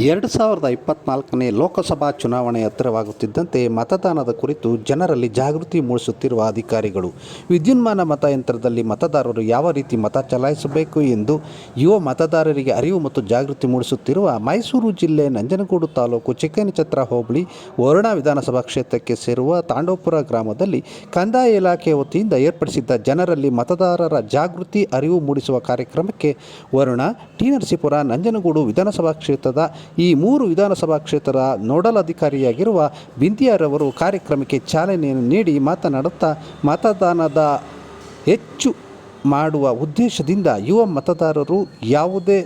ಎರಡು ಸಾವಿರದ ಇಪ್ಪತ್ನಾಲ್ಕನೇ ಲೋಕಸಭಾ ಚುನಾವಣೆ ಹತ್ತಿರವಾಗುತ್ತಿದ್ದಂತೆ ಮತದಾನದ ಕುರಿತು ಜನರಲ್ಲಿ ಜಾಗೃತಿ ಮೂಡಿಸುತ್ತಿರುವ ಅಧಿಕಾರಿಗಳು, ವಿದ್ಯುನ್ಮಾನ ಮತಯಂತ್ರದಲ್ಲಿ ಮತದಾರರು ಯಾವ ರೀತಿ ಮತ ಚಲಾಯಿಸಬೇಕು ಎಂದು ಯುವ ಮತದಾರರಿಗೆ ಅರಿವು ಮತ್ತು ಜಾಗೃತಿ ಮೂಡಿಸುತ್ತಿರುವ ಮೈಸೂರು ಜಿಲ್ಲೆ ನಂಜನಗೂಡು ತಾಲೂಕು ಚಿಕ್ಕನಚತ್ರ ಹೋಬಳಿ, ವರುಣ ವಿಧಾನಸಭಾ ಕ್ಷೇತ್ರಕ್ಕೆ ಸೇರುವ ತಾಂಡೋಪುರ ಗ್ರಾಮದಲ್ಲಿ ಕಂದಾಯ ಇಲಾಖೆ ವತಿಯಿಂದ ಏರ್ಪಡಿಸಿದ್ದ ಜನರಲ್ಲಿ ಮತದಾರರ ಜಾಗೃತಿ, ಅರಿವು ಮೂಡಿಸುವ ಕಾರ್ಯಕ್ರಮಕ್ಕೆ ವರುಣ, ಟಿ ನರಸೀಪುರ, ನಂಜನಗೂಡು ವಿಧಾನಸಭಾ ಕ್ಷೇತ್ರದ ಈ ಮೂರು ವಿಧಾನಸಭಾ ಕ್ಷೇತ್ರದ ನೋಡಲ್ ಅಧಿಕಾರಿಯಾಗಿರುವ ಬಿಂದಿಯಾರವರು ಕಾರ್ಯಕ್ರಮಕ್ಕೆ ಚಾಲನೆಯನ್ನು ನೀಡಿ ಮಾತನಾಡುತ್ತಾ, ಮತದಾನದ ಹೆಚ್ಚು ಮಾಡುವ ಉದ್ದೇಶದಿಂದ ಯುವ ಮತದಾರರು ಯಾವುದೇ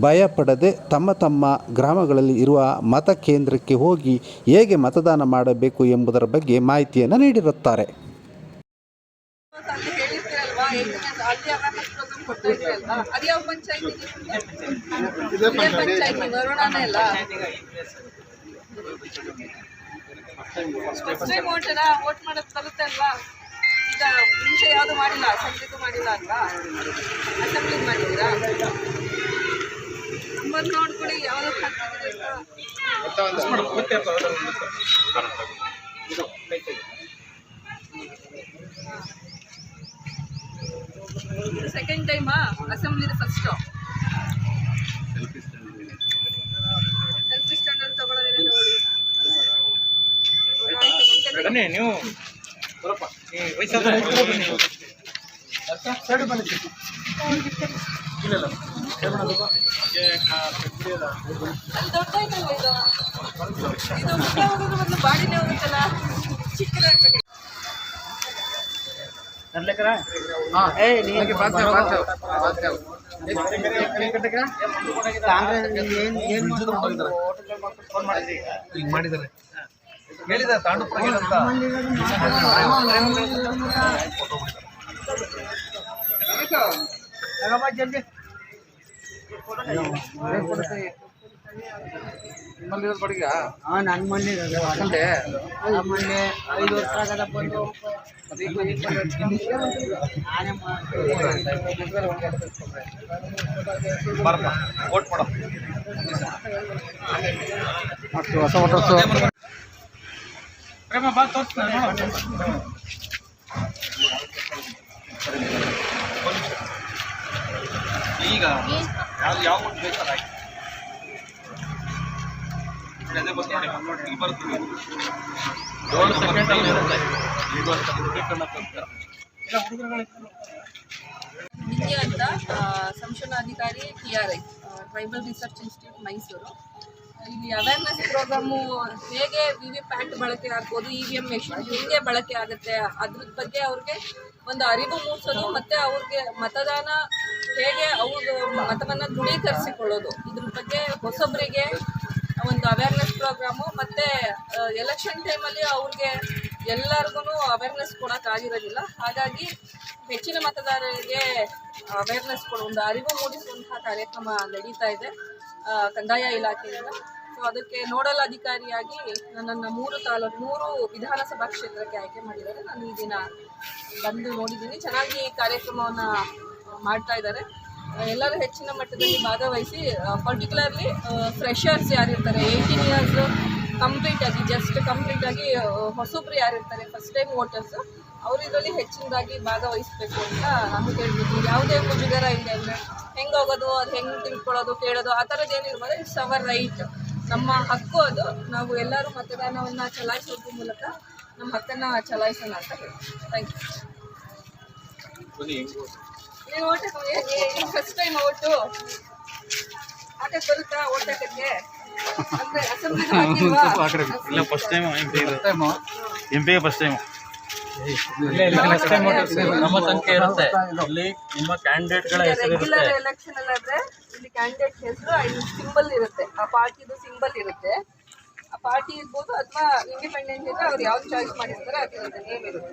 ಭಯಪಡದೆ ತಮ್ಮ ತಮ್ಮ ಗ್ರಾಮಗಳಲ್ಲಿ ಇರುವ ಮತಕೇಂದ್ರಕ್ಕೆ ಹೋಗಿ ಹೇಗೆ ಮತದಾನ ಮಾಡಬೇಕು ಎಂಬುದರ ಬಗ್ಗೆ ಮಾಹಿತಿಯನ್ನು ನೀಡಿರುತ್ತಾರೆ ಅಲ್ಲಿ ಹೇಳಿರ್ತೀರಲ್ವಾ ಎಂಟನೇ ಅಲ್ಲಿ ಅವೇರ್ನೆಸ್ ಪ್ರೋಗ್ರಾಮ್ ಕೊಡ್ತಾ ಇದ್ರಲ್ವಾ ಅದು ಯಾವ ಇದೇ ಮಾಡೋದು ಬರುತ್ತೆ ಈಗ ಯಾವುದು ಮಾಡಿಲ್ಲ ಅಸೆಂಬ್ಲಿಗೂ ಮಾಡಿಲ್ಲ ಅಲ್ವಾ ಅಸೆಂಬ್ಲಿ ಮಾಡಿದ್ದೀರಾ? ನಂಬರ್ ನೋಡ್ಕೊಳ್ಳಿ ಯಾವುದು ಅಂತ ಸೆಕೆಂಡ್ ಟೈಮಾ ಅಸೆಂಬ್ಲಿ ಫಸ್ಟ್ ಸೆಲ್ಫಿ ಸ್ಟ್ಯಾಂಡಲ್ಲಿ ತಗೊಳ್ಳೋದಿಲ್ಲ ನೋಡಿ. ಬನ್ನಿ ನೀವು. ಬರಪ್ಪ. ವಯಸ್ಸಾದ ಬನ್ನಿ ಇದು ಇದು. ಮುಖ ಹೋಗೋದು ಮೊದಲು ಬಾಡಿನೇ ಈಗ ಮಾಡಿದ್ದಾರೆ. ಹೇಳಿದ ತಾಂಡುಪುರ ಅಂತ. ನಿಮ್ಮಲ್ಲಿ ಇರೋದು ಬಡಿಗ ಹಾಂ ನನ್ನ ಮನೆ ಅಲ್ಲೇ ಐದು ವರ್ಷ ಆಗಲ್ಲ ಬಂದು. ನಾನೇ ಬರಪ್ಪ ಓಟ್ ಮಾಡ ಮತ್ತು ಹೊಸ ವೋಟರ್ಸು ಪ್ರೇಮ ಬಾ ಈಗ ಯಾವ ಯಾವ ಓಟ್ ವಿದ್ಯಾ ಅಂತ ಸಂಶೋಧನಾಧಿಕಾರಿ T R I tribal research institute Mysuru. ಇಲ್ಲಿ ಅವೇರ್ನೆಸ್ ಪ್ರೋಗ್ರಾಮು ಹೇಗೆ ವಿ ವಿ ಪ್ಯಾಟ್ ಬಳಕೆ ಆಗ್ಬೋದು ಇ ವಿ ಎಂ ಮೆಷಿನ್ ಹೇಗೆ ಬಳಕೆ ಆಗುತ್ತೆ ಅದ್ರ ಬಗ್ಗೆ ಅವ್ರಿಗೆ ಒಂದು ಅರಿವು ಮೂಡಿಸೋದು, ಮತ್ತು ಅವ್ರಿಗೆ ಮತದಾನ ಹೇಗೆ ಅವ್ರ ಮತವನ್ನು ದೃಢೀಕರಿಸಿಕೊಳ್ಳೋದು, ಇದ್ರ ಬಗ್ಗೆ ಹೊಸೊಬ್ಬರಿಗೆ ಒಂದು ಅವೇರ್ನೆಸ್ ಪ್ರೋಗ್ರಾಮು ಮತ್ತು ಎಲೆಕ್ಷನ್ ಟೈಮಲ್ಲಿ ಅವ್ರಿಗೆ ಎಲ್ಲರಿಗೂ ಅವೇರ್ನೆಸ್ ಕೊಡೋಕ್ಕಾಗಿರೋದಿಲ್ಲ ಹಾಗಾಗಿ ಹೆಚ್ಚಿನ ಮತದಾರರಿಗೆ ಅವೇರ್ನೆಸ್ ಕೊಡೋ, ಒಂದು ಅರಿವು ಮೂಡಿಸುವಂತಹ ಕಾರ್ಯಕ್ರಮ ನಡೀತಾ ಇದೆ ಕಂದಾಯ ಇಲಾಖೆಯಿಂದ. ಸೊ ಅದಕ್ಕೆ ನೋಡಲ್ ಅಧಿಕಾರಿಯಾಗಿ ನನ್ನನ್ನು ಮೂರು ತಾಲೂಕು ಮೂರು ವಿಧಾನಸಭಾ ಕ್ಷೇತ್ರಕ್ಕೆ ಆಯ್ಕೆ ಮಾಡಿದ್ದಾರೆ. ನಾನು ಈ ದಿನ ಬಂದು ನೋಡಿದ್ದೀನಿ. ಚೆನ್ನಾಗಿ ಕಾರ್ಯಕ್ರಮವನ್ನು ಮಾಡ್ತಾ ಇದ್ದಾರೆ. ಎಲ್ಲರೂ ಹೆಚ್ಚಿನ ಮಟ್ಟದಲ್ಲಿ ಭಾಗವಹಿಸಿ ಪರ್ಟಿಕ್ಯುಲರ್ಲಿ ಫ್ರೆಷರ್ಸ್ ಯಾರಿರ್ತಾರೆ ಏಯ್ಟೀನ್ ಇಯರ್ಸ್ ಕಂಪ್ಲೀಟ್ ಆಗಿ ಜಸ್ಟ್ ಕಂಪ್ಲೀಟ್ ಆಗಿ ಹೊಸಬ್ರು ಯಾರಿರ್ತಾರೆ ಫಸ್ಟ್ ಟೈಮ್ ವೋಟರ್ಸ್ ಅವರು ಹೆಚ್ಚಿನದಾಗಿ ಭಾಗವಹಿಸಬೇಕು ಅಂತ ನಾನು ಕೇಳ್ಬೋದು ಯಾವುದೇ ಮುಜುಗರ ಇಲ್ಲ ಅಂದರೆ ಹೆಂಗೆ ಹೋಗೋದು, ಅದು ಹೆಂಗೆ ತಿಳ್ಕೊಳ್ಳೋದು, ಕೇಳೋದು, ಆ ಥರದ್ದು ಏನಿರ್ಬೋದು ಇಟ್ಸ್ ಅವರ್ ರೈಟ್ ನಮ್ಮ ಹಕ್ಕು ಅದು. ನಾವು ಎಲ್ಲರೂ ಮತದಾನವನ್ನು ಚಲಾಯಿಸೋದ್ರ ಮೂಲಕ ನಮ್ಮ ಹಕ್ಕನ್ನು ಚಲಾಯಿಸೋಣ ಅಂತ ಹೇಳ್ತೀನಿ. Thank you first time vote ಹಾಕಕ್ಕೆ ಬರುತ್ತಾ ಓಟ್ ಹಾಕಕ್ಕೆ? ಅಂದ್ರೆ ಅಸೆಂಬ್ಲಿ ಇಲ್ಲ first time M first time ನಮ್ಮ ಸಂಖ್ಯೆ ಇರುತ್ತೆ. ಇಲ್ಲಿ ನಿಮ್ಮ ಕ್ಯಾಂಡಿಡೇಟ್ಗಳ ಹೆಸರು ಇರುತ್ತೆ. ರೆಗ್ಯುಲರ್ ಎಲೆಕ್ಷನ್ ಅಲ್ಲಾದ್ರೆ ಇಲ್ಲಿ ಕ್ಯಾಂಡಿಡೇಟ್ ಹೆಸರು ಐದು ಸಿಂಬಲ್ ಇರುತ್ತೆ. ಆ ಪಾರ್ಟಿದು ಸಿಂಬಲ್ ಇರುತ್ತೆ. ಆ ಪಾರ್ಟಿ ಇರ್ಬೋದು ಅಥವಾ ಇಂಡಿಪೆಂಡೆಂಟ್ ಇದ್ರೆ ಅವ್ರು ಯಾವ್ದು ಚಾಯ್ಸ್ ಮಾಡಿರ್ತಾರೆ ಅದ್ರ ನೇಮ್ ಇರುತ್ತೆ.